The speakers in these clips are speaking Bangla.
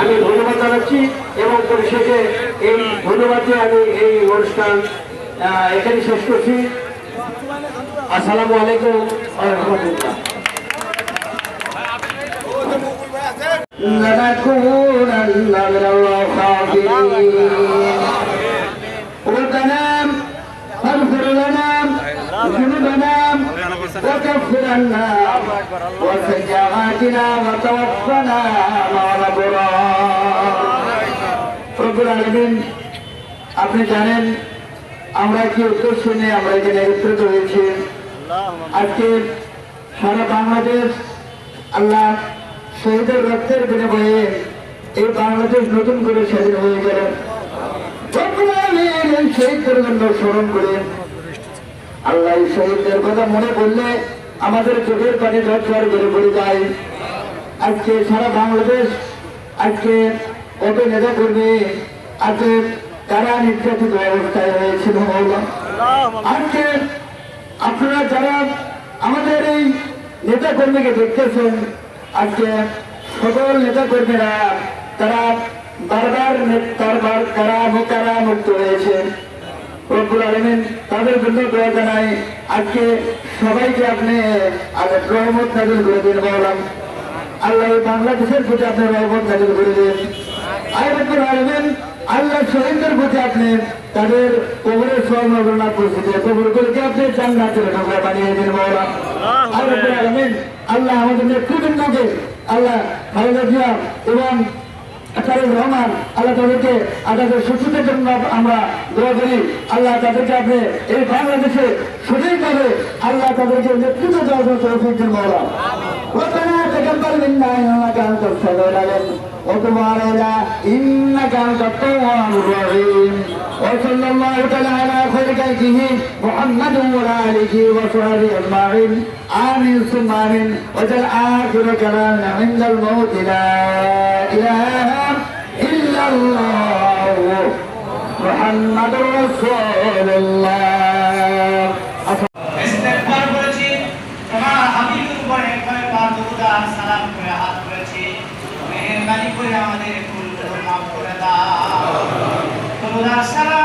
আমি ধন্যবাদ জানাচ্ছি এবং পরিশেষে এই ধন্যবাদ দিয়ে আমি এই অনুষ্ঠান আহ, এখানে শেষ করছি আসসালামু আলাইকুম ওয়া রাহমাতুল্লাহ لنكونن من الخاسرين ربنا فاغفر لنا ذنوبنا وكفر عنا وسيئاتنا وتوفنا مع الابرار رب العالمين আপনি জানেন আমরা কি উদ্দেশ্য নিয়ে আমরা এখানে একত্রিত হয়েছি আজকে সারা বাংলাদেশ আল্লাহ শহীদের রক্তের বিনিময়ে এই বাংলাদেশ নতুন করে স্বাধীন হয়ে গেল রব্বুল আলামিন এই শহীদদের জন্য স্মরণ করে আল্লাহ শহীদদের কথা মনে করলে আমাদের চোখের পানি ঝরঝর করে পড়ে যায়। আজকে সারা বাংলাদেশ, আজকে কত নেতা কর্মী আজকে তারা নির্যাতিত অবস্থায় হয়েছিল আজকে আপনারা যারা আমাদের এই নেতা কর্মীকে দেখতেছেন, আজকে সকল নেতা কর্মীরা তারা বারবার কারা মোকারা মুক্ত হয়েছে। রব্বুল আলমিন তাদের জন্য দোয়া জানাই। আজকে সবাইকে আপনি রহমত নাজিল করে দিন বললাম আল্লাহ বাংলাদেশের প্রতি আপনি রহমত নাজিল করে দিন। আয় রব্বুল আল্লাহ শহীদদের প্রতি আপনি তাদের কবরের স্বর্ণগণনা পরিস্থিতি কবরগুলোকে আপনি জান্নাতের ঢোকা বানিয়ে দিন বললাম আয় রব্বুল আল্লাহ আমাদের নেতৃবৃন্দকে আল্লাহ জিয়া এবং রহমান আল্লাহ তাদেরকে আপনাদের সুস্থতার জন্য আমরা দোয়া করি। আল্লাহ তাদেরকে আপনি এই বাংলাদেশে সঠিকভাবে আল্লাহ তাদেরকে নেতৃত্ব দেওয়ার জন্য تقبل منا انك انت السميع العليم وتب علينا انك انت التواب الرحيم وصلى الله تعالى على خير خلقه محمد وعلى اله وصحبه اجمعين امين ثم امين وجل اخر كلامنا عند الموت لا اله الا الله محمد رسول দুরূদ আর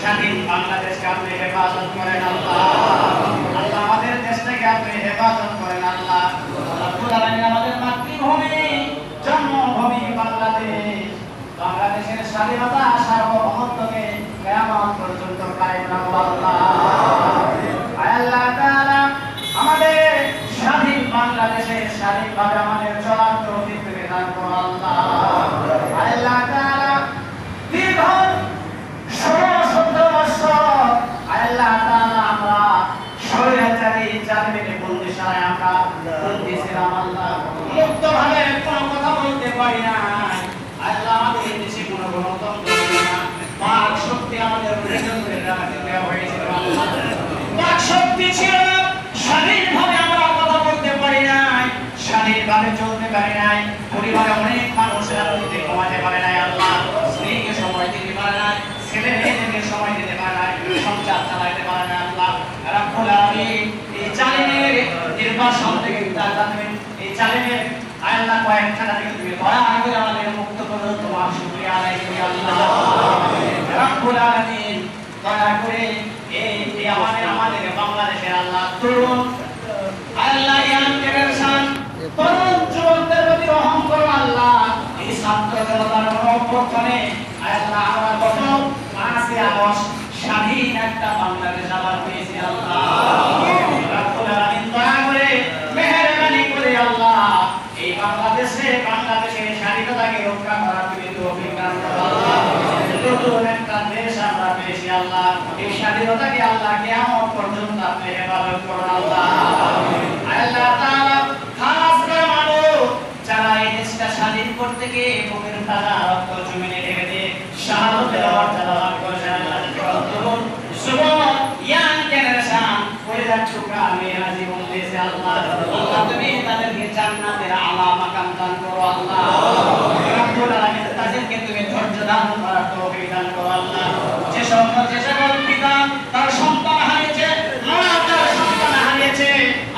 স্বাধীন বাংলাদেশকে আপনি হেফাজত করেন আল্লাহ। আল্লাহ আমাদের দেশটাকে আপনি হেফাজত করেন আল্লাহ। আমাদের মাতৃভূমি, জন্মভূমি বাংলাদেশ। বাংলাদেশের স্বাধীনতা, সার্বভৌমত্বকে কেয়ামত পর্যন্ত কায়েম আল্লাহ। আল্লাহ আমাদের স্বাধীন বাংলাদেশে স্বাধীনভাবে আমাদের চলার তৌফিক তুমি দান করো আল্লাহ আয় আল্লাহ তাআলা দীর্ঘ ষোলো সতেরো বছর আয় আল্লাহ তাআলা আমরা স্বৈরাচারী জালিমের বন্দিশালায় আমরা বন্দী ছিলাম আল্লাহ মুক্তভাবে কোনো কথা বলতে পারি না আল্লাহ আমাদের দেশে কোনো গণতন্ত্র ছিল না বাক শক্তি আমাদের প্রয়োজন করে রাখতে দেওয়া হয়েছিল আল্লাহ বাক শক্তি ছিল না ঠিকভাবে চলতে পারে নাই, পরিবারে অনেক মানুষ রাত্রিতে ঘুমাতে পারে নাই, আল্লাহ স্ত্রীকে সময় দিতে পারে নাই, ছেলে মেয়েদেরকে সময় দিতে পারে নাই, সংসার চালাইতে পারে না আল্লাহ রাব্বুল আলামিন এই জালিমের নির্বাসন থেকে উদ্ধার করবেন এই জালিমের আল্লাহ কয়েকখানা থেকে তুমি দয়া করে আমাদের মুক্ত করো তোমার শুকরিয়া আদায় করি আল্লাহ। রাব্বুল আলামিন দয়া করে এই আমাদের আমাদের বাংলাদেশের আল্লাহ তরুণ, আল্লাহ ইয়ান জেনারেশন, তরুণ যুবকদের প্রতি রহম করো আল্লাহ এই ছাত্র জনতার অভ্যর্থনে আল্লাহ আমরা কত পাঁচই আগস্ট স্বাধীন একটা বাংলাদেশ আবার পেয়েছি আল্লাহ রাব্বুল আলামিন দয়া করে মেহেরবানি করে আল্লাহ এই বাংলাদেশে বাংলাদেশের স্বাধীনতাকে রক্ষা করার দেশ আমরা পেয়েছি আল্লাহ এই স্বাধীনতাকে আল্লাহ কিয়ামত পর্যন্ত আপনি হেফাজত করুন আল্লাহ আল্লাহ তাআলা খাস করে মানুষ যারা এই দেশটা স্বাধীন করতে গিয়ে তাজা রক্ত জমিনে ঢেকে দিয়ে শাহাদতের মর্যাদা লাভ করেছেন আল্লাহ তরুণ যুবক ইয়াং জেনারেশন দিয়েছে আল্লাহ আল্লাহ তুমি তাদেরকে জান্নাতের আলা মাকাম দান করো আল্লাহ রব্বুল আলামিন তাদেরকে তুমি ধৈর্য দান করার তৌফিক দান করো আল্লাহ যে সকল যে সকল পিতা তার সন্তান হারিয়েছে মা তার সন্তান হারিয়েছে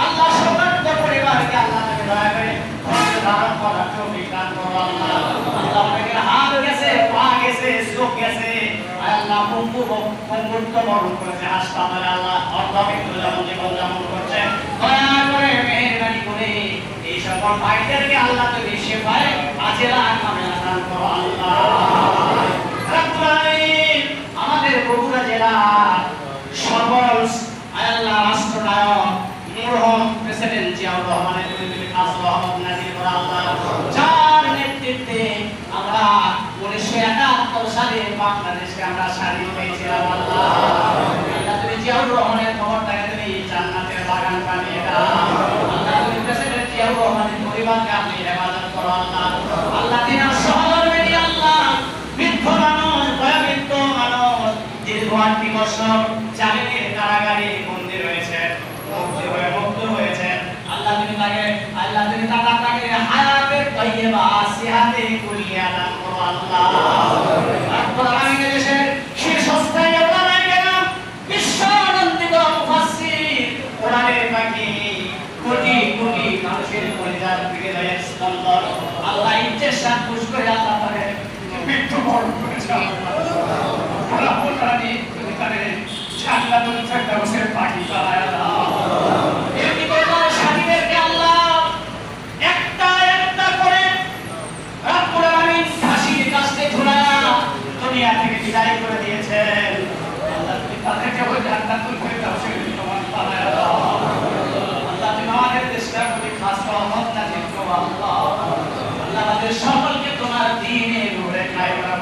আল্লাহ সমস্ত পরিবারকে আল্লাহ তাকে দয়া করে ধৈর্য ধারণ করার তৌফিক দান করো আল্লাহ আল্লাহ অনেকের হাত গেছে পা গেছে চোখ গেছে পঙ্গুত্ব বরণ করেছে। হাসপাতালে আল্লাহ অর্ধবিত্ত যেমন জীবন যাপন করছে। দয়া করে মেহরবানি করে এই সকল আল্লাহ সেবায় আজেলা কামে দান করো আল্লাহ রাব্বুল আলামিন, আমাদের বগুড়া জেলা সবল আল্লাহ রাষ্ট্রনায়ক মরহুম প্রেসিডেন্ট জিয়াউর রহমানের বিরুদ্ধে খাস রহমত নাজির করা আল্লাহ যার নেতৃত্বে আমরা উনিশশো একাত্তর সালে বাংলাদেশকে আমরা স্বাধীন পেয়েছিলাম আল্লাহ। তুমি জিয়াউর রহমানের খবরটাকে তুমি জান্নাতের বাগান বানিয়ে দাও। আল্লাহ, তুমি প্রেসিডেন্ট জিয়াউর রহমানের পরিবারকে আপনি হেফাজত করো, আল্লাহ। আল্লাহ তিনার সহধর্মিনী আল্লাহ। বৃদ্ধ মানুষ বয়োবৃদ্ধ মানুষ, দীর্ঘ আটটি বছর জামিনের কারাগারে বন্দী রয়েছে মুক্তি হয়ে মুক্ত হয়েছে আল্লাহ তুমি তাকে আল্লাহ তুমি তাকে তাকে হায়াতের তৈয়বা সিহাতে কুলিয়া করো আল্লাহ রাব্বুল আলামিনের দেশের শীর্ষস্থায়ী ওলামায়ে কেরাম বিশ্বনন্দিত মুফাসসির কোরআনের পাখি কোটি কোটি মানুষের পরিবার ফিরে যায় স্পন্দন আল্লাহ ইচ্ছের সাথ খুশ করে আল্লাহ তাকে মৃত্যু বরণ করেছে আল্লাহ কোরআনে তুমি তাকে জান্নাত ফেরদাউসের পাখি বানায় দাও এমনি করে তার স্বাধীনদেরকে আল্লাহ একটা একটা করে রাব্বুল আলামিন ফাঁসির কাস্তে ঝুলায়া দুনিয়া থেকে বিদায় করে দিয়েছেন আল্লাহ তুমি তাদেরকে ওই জান্নাতুল ফেরদাউসের সমান বানায় দাও আল্লাহ তুমি আমাদের দেশটার প্রতি খাস রহমত নাজিল করো আল্লাহ আল্লাহ আমাদের সকলকে তোমার দ্বীনে নূরে খায় বানাবো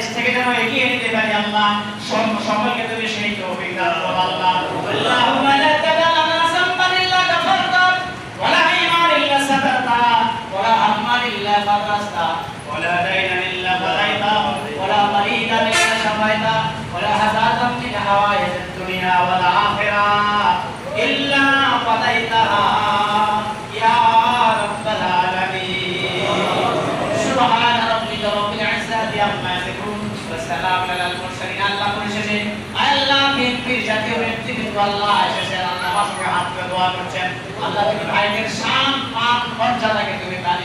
দেশ থেকে যেন এগিয়ে নিতে পারি আল্লাহ সকলকে তুমি সেই তৌফিক দান করো আল্লাহ। আল্লাহুম্মা লা তাদা লানা যামবান ইল্লা গাফারতা ওয়ালা ঈমান ইল্লা সাতারতা ওয়ালা হাম্মান ইল্লা ফারাজতা ওয়ালা দাইনান ইল্লা ফাদাইতা ওয়ালা মারিদান ইল্লা শাফাইতা ওয়ালা হাজাতাম মিন হাওয়াইজিদ দুনিয়া ওয়াল আখিরাহ ইল্লা ফাদাইতাহা ইয়া রাব্বাল আলামিন সুবহান রাব্বিকা রাব্বিল ইজ্জাতি আম্মা ইয়াসিফুন ওয়া সালামুন আলাল মুরসালিন আল্লাহ পরিশেষে আল্লাহ বিএনপির জাতীয় নেতৃবৃন্দ আল্লাহ আল্লাহ পাশে হাত করে দোয়া করছেন। আল্লাহ ভাইদের শান মান মর্যাদাকে তুমি দাও